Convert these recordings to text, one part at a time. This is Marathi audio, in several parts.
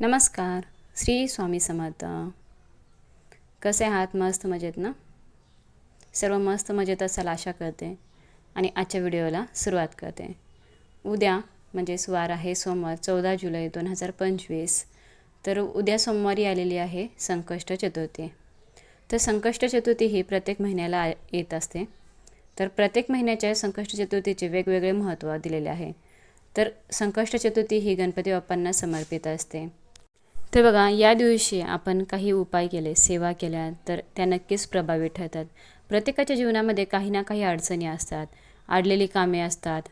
नमस्कार श्री स्वामी समर्थ. कसे आहात? मस्त मजेत ना? सर्व मस्त मजेत असाल आशा करते आणि आजच्या व्हिडिओला सुरुवात करते. उद्या म्हणजे स्वार आहे सोमवार चौदा जुलै दोन हजार पंचवीस. तर उद्या सोमवारी आलेली आहे संकष्ट चतुर्थी. तर संकष्ट चतुर्थी ही प्रत्येक महिन्याला आ- येत असते. तर प्रत्येक महिन्याच्या संकष्ट चतुर्थीचे वेगवेगळे महत्त्व दिलेले आहे. तर संकष्ट चतुर्थी ही गणपती बाप्पांना समर्पित असते. तर बघा या दिवशी आपण काही उपाय केले सेवा केल्या तर त्या नक्कीच प्रभावी ठरतात. प्रत्येकाच्या जीवनामध्ये काही ना काही अडचणी असतात. अडलेली कामे असतात.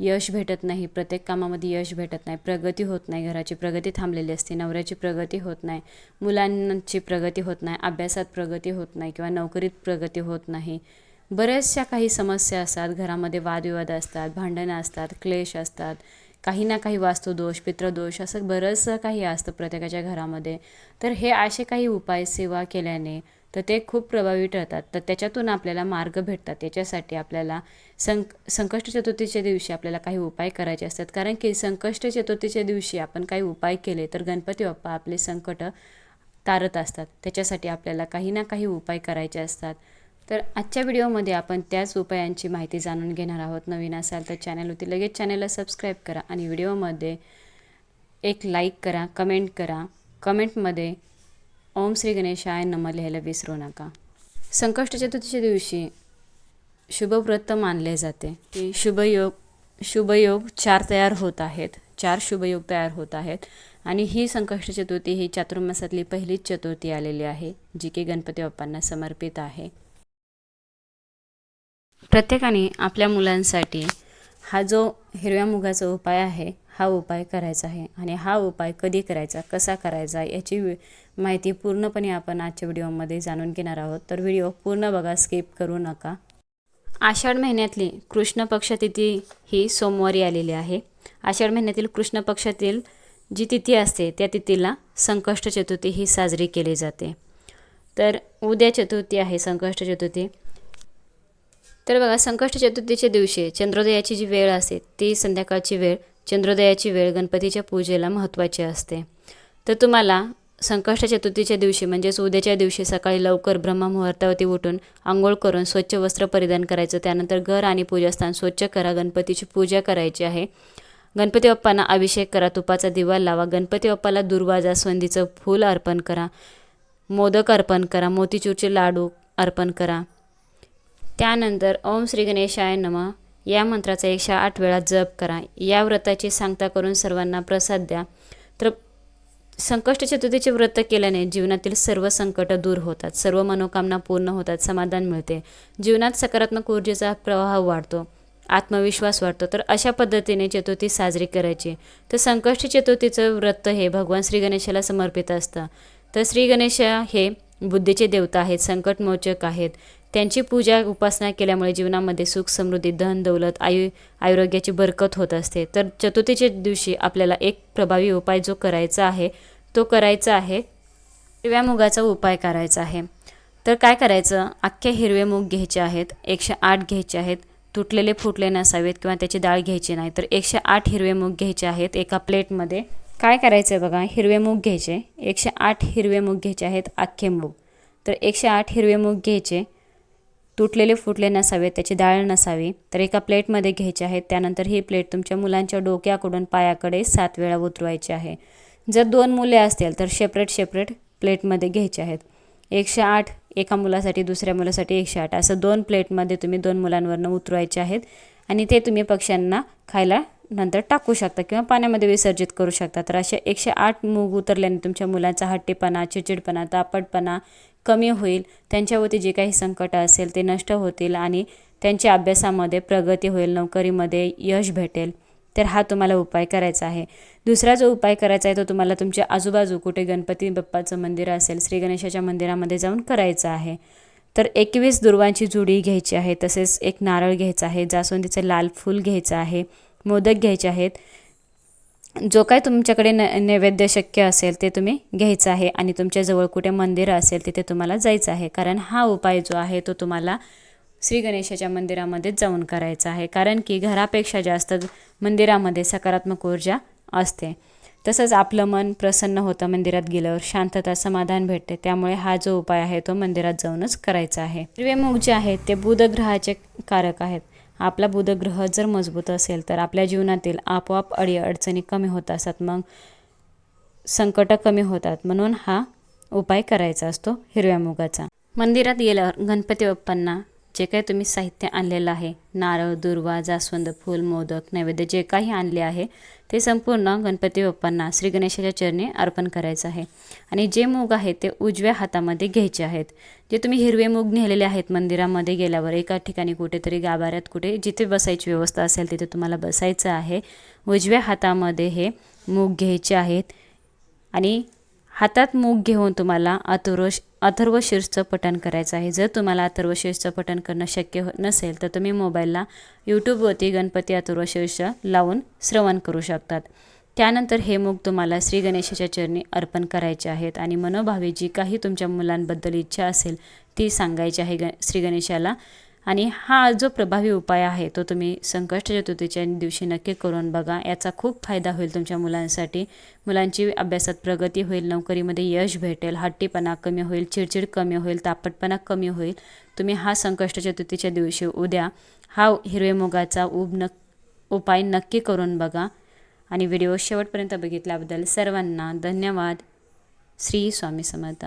यश भेटत नाही प्रत्येक कामामध्ये यश भेटत नाही प्रगती होत नाही घराची प्रगती थांबलेली असते नवऱ्याची प्रगती होत नाही मुलांची प्रगती होत नाही अभ्यासात प्रगती होत नाही किंवा नोकरीत प्रगती होत नाही. बऱ्याचशा काही समस्या असतात. घरामध्ये वादविवाद असतात भांडणं असतात क्लेश असतात. काही ना काही वास्तुदोष पितृदोष असं बरंचसं काही असतं प्रत्येकाच्या घरामध्ये. तर हे असे काही उपाय सेवा केल्याने तर ते खूप प्रभावी ठरतात. तर त्याच्यातून आपल्याला मार्ग भेटतात. त्याच्यासाठी आपल्याला संक संकष्ट चतुर्थीच्या दिवशी आपल्याला काही उपाय करायचे असतात. कारण की संकष्ट चतुर्थीच्या दिवशी आपण काही उपाय केले तर गणपती बाप्पा आपले संकट तारत असतात. त्याच्यासाठी आपल्याला काही ना काही उपाय करायचे असतात. तर आजच्या व्हिडिओमध्ये आपण त्याच उपायांची माहिती जाणून घेणार आहोत. नवीन असाल तर चॅनलवरती लगेच चॅनलला सबस्क्राईब करा आणि व्हिडिओमध्ये एक लाईक करा कमेंट करा. कमेंटमध्ये ओम श्री गणेशाय नम लिहायला विसरू नका. संकष्ट चतुर्थीच्या दिवशी शुभव्रत मानले जाते. की शुभयोग शुभयोग चार तयार होत आहेत. चार शुभयोग तयार होत आहेत. आणि ही संकष्ट चतुर्थी ही चातुर्मासातली पहिलीच चतुर्थी आलेली आहे जी की गणपती बाप्पांना समर्पित आहे. प्रत्येकाने आपल्या मुलांसाठी हा जो हिरव्या मुगाचा उपाय आहे हा उपाय करायचा आहे. आणि हा उपाय कधी करायचा कसा करायचा याची माहिती पूर्णपणे आपण आजच्या व्हिडिओमध्ये जाणून घेणार आहोत. तर व्हिडिओ पूर्ण बघा स्किप करू नका. आषाढ महिन्यातली कृष्ण पक्ष तिथी ही सोमवारी आलेली आहे. आषाढ महिन्यातील कृष्ण पक्षातील जी तिथी असते त्या तिथीला संकष्ट चतुर्थी ही साजरी केली जाते. तर उद्या चतुर्थी आहे संकष्ट चतुर्थी. तर बघा संकष्ट चतुर्थीच्या दिवशी चंद्रोदयाची जी वेळ असते ती संध्याकाळची वेळ चंद्रोदयाची वेळ गणपतीच्या पूजेला महत्त्वाची असते. तर तुम्हाला संकष्ट चतुर्थीच्या दिवशी म्हणजेच उद्याच्या दिवशी सकाळी लवकर ब्रह्ममुहूर्तावरती उठून आंघोळ करून स्वच्छ वस्त्र परिधान करायचं त्यानंतर घर आणि पूजास्थान स्वच्छ करा गणपतीची पूजा करायची आहे. गणपती बाप्पांना अभिषेक करा तुपाचा दिवा लावा गणपती बाप्पाला दुर्वा जास्वंदीचं फूल अर्पण करा मोदक अर्पण करा मोतीचूरचे लाडू अर्पण करा. त्यानंतर ओम श्री गणेशाय नम. या मंत्राचा एकशे आठ वेळा जप करा. या व्रताची सांगता करून सर्वांना प्रसाद द्या. तर संकष्ट चतुर्थीचे व्रत केल्याने जीवनातील सर्व संकट दूर होतात. सर्व मनोकामना पूर्ण होतात. समाधान मिळते. जीवनात सकारात्मक ऊर्जेचा प्रवाह वाढतो. आत्मविश्वास वाढतो. तर अशा पद्धतीने चतुर्थी साजरी करायची. तर संकष्ट चतुर्थीचं व्रत हे भगवान श्री गणेशाला समर्पित असतं. तर श्री गणेश हे बुद्धीचे देवता आहेत. संकटमोचक आहेत. त्यांची पूजा उपासना केल्यामुळे जीवनामध्ये सुख समृद्धी धन दौलत आयु आरोग्याची बरकत होत असते. तर चतुर्थीच्या दिवशी आपल्याला एक प्रभावी उपाय जो करायचा आहे तो करायचा आहे हिरव्या मुगाचा उपाय करायचा आहे. तर काय करायचं? अख्खे हिरवे मूग घ्यायचे आहेत एकशे आठ घ्यायचे आहेत तुटलेले फुटले नसावेत किंवा त्याची डाळ घ्यायची नाही तर एकशे आठ हिरवे मूग घ्यायचे आहेत एका प्लेटमध्ये. काय करायचं आहे बघा? हिरवे मूग घ्यायचे एकशे आठ हिरवे मूग घ्यायचे आहेत अख्खे मूग. तर एकशे आठ हिरवे मूग घ्यायचे तुटलेले फुटले नसावे त्याची डाळ नसावी तर एका प्लेटमध्ये घ्यायचे आहेत त्यानंतर ही प्लेट तुमच्या मुलांच्या डोक्याकडून पायाकडे सात वेळा उतरवायची आहे. जर दोन मुले असतील तर सेपरेट सेपरेट प्लेटमध्ये घ्यायचे आहेत. एकशे आठ एका मुलासाठी दुसऱ्या मुलासाठी एकशे आठ. असं दोन प्लेटमध्ये तुम्ही दोन मुलांवरनं उतरवायचे आहेत आणि ते तुम्ही पक्ष्यांना खायला नंतर टाकू शकता किंवा पाण्यामध्ये विसर्जित करू शकता. तर असे एकशे आठ मूग उतरल्याने तुमच्या मुलांचा हट्टीपणा चिडचिडपणा तापटपणा कमी होईल त्यांच्यावरती जे काही संकट असेल ते नष्ट होतील आणि त्यांच्या अभ्यासामध्ये प्रगती होईल नोकरीमध्ये यश भेटेल. तर हा तुम्हाला उपाय करायचा आहे. दुसरा जो उपाय करायचा आहे तो तुम्हाला तुमच्या आजूबाजू कुठे गणपती बाप्पाचं मंदिर असेल श्री गणेशाच्या मंदिरामध्ये जाऊन करायचं आहे. तर एकवीस दुर्वांची जुडी घ्यायची आहे तसेच एक नारळ घ्यायचा आहे जास्वंदीचं लाल फूल घ्यायचं आहे मोदक घ्यायचे आहेत. जो काय तुमच्याकडे न नैवेद्य शक्य असेल ते तुम्ही घ्यायचं आहे आणि तुमच्याजवळ कुठे मंदिर असेल तिथे तुम्हाला जायचं आहे. कारण हा उपाय जो आहे तो तुम्हाला श्री गणेशाच्या मंदिरामध्ये जाऊन करायचा आहे. कारण की घरापेक्षा जास्त मंदिरामध्ये सकारात्मक ऊर्जा असते. तसंच आपलं मन प्रसन्न होतं मंदिरात गेल्यावर शांतता समाधान भेटते. त्यामुळे हा जो उपाय आहे तो मंदिरात जाऊनच करायचा आहे. हिरवे मूग जे आहेत ते बुधग्रहाचे कारक आहेत. आपला बुधग्रह जर मजबूत असेल तर आपल्या जीवनातील आपोआप अडी अडचणी कमी होत असतात. मग संकट कमी होतात. म्हणून हा उपाय करायचा असतो हिरव्या मुगाचा. मंदिरात गेल्यावर गणपती बाप्पांना जे काही तुम्ही साहित्य आणलेलं आहे नारळ दुर्वा जास्वंद फूल मोदक नैवेद्य जे काही आणले आहे ते संपूर्ण गणपती बाप्पांना श्री गणेशाच्या चरणी अर्पण करायचं आहे. आणि जे मूग आहे ते उजव्या हातामध्ये घ्यायचे आहेत. जे तुम्ही हिरवे मूग नेलेले आहेत मंदिरामध्ये गेल्यावर एका ठिकाणी कुठेतरी गाभाऱ्यात कुठे जिथे बसायची व्यवस्था असेल तिथे तुम्हाला बसायचं आहे. उजव्या हातामध्ये हे मूग घ्यायचे आहेत. आणि हातात मूग घेऊन तुम्हाला अतुरोष अथर्व शीर्षचं पठण करायचं आहे. जर तुम्हाला अथर्व शीर्षचं पठण करणं शक्य हो- नसेल तर तुम्ही मोबाईलला यूट्यूबवरती गणपती अथर्व शीर्ष लावून श्रवण करू शकतात. त्यानंतर हे मूग तुम्हाला श्री गणेशाच्या चरणी अर्पण करायचे आहेत आणि मनोभावी जी काही तुमच्या मुलांबद्दल इच्छा असेल ती सांगायची आहे ग श्री गणेशाला. आणि हा जो प्रभावी उपाय आहे तो तुम्ही संकष्ट चतुर्थीच्या दिवशी नक्की करून बघा. याचा खूप फायदा होईल तुमच्या मुलांसाठी. मुलांची अभ्यासात प्रगती होईल नोकरीमध्ये यश भेटेल हट्टीपणा कमी होईल चिडचिड कमी होईल तापटपणा कमी होईल. तुम्ही हा संकष्ट चतुर्थीच्या दिवशी उद्या हा हिरवे मुगाचा उब न उपाय नक्की करून बघा. आणि व्हिडिओ शेवटपर्यंत बघितल्याबद्दल सर्वांना धन्यवाद. श्री स्वामी समर्थ.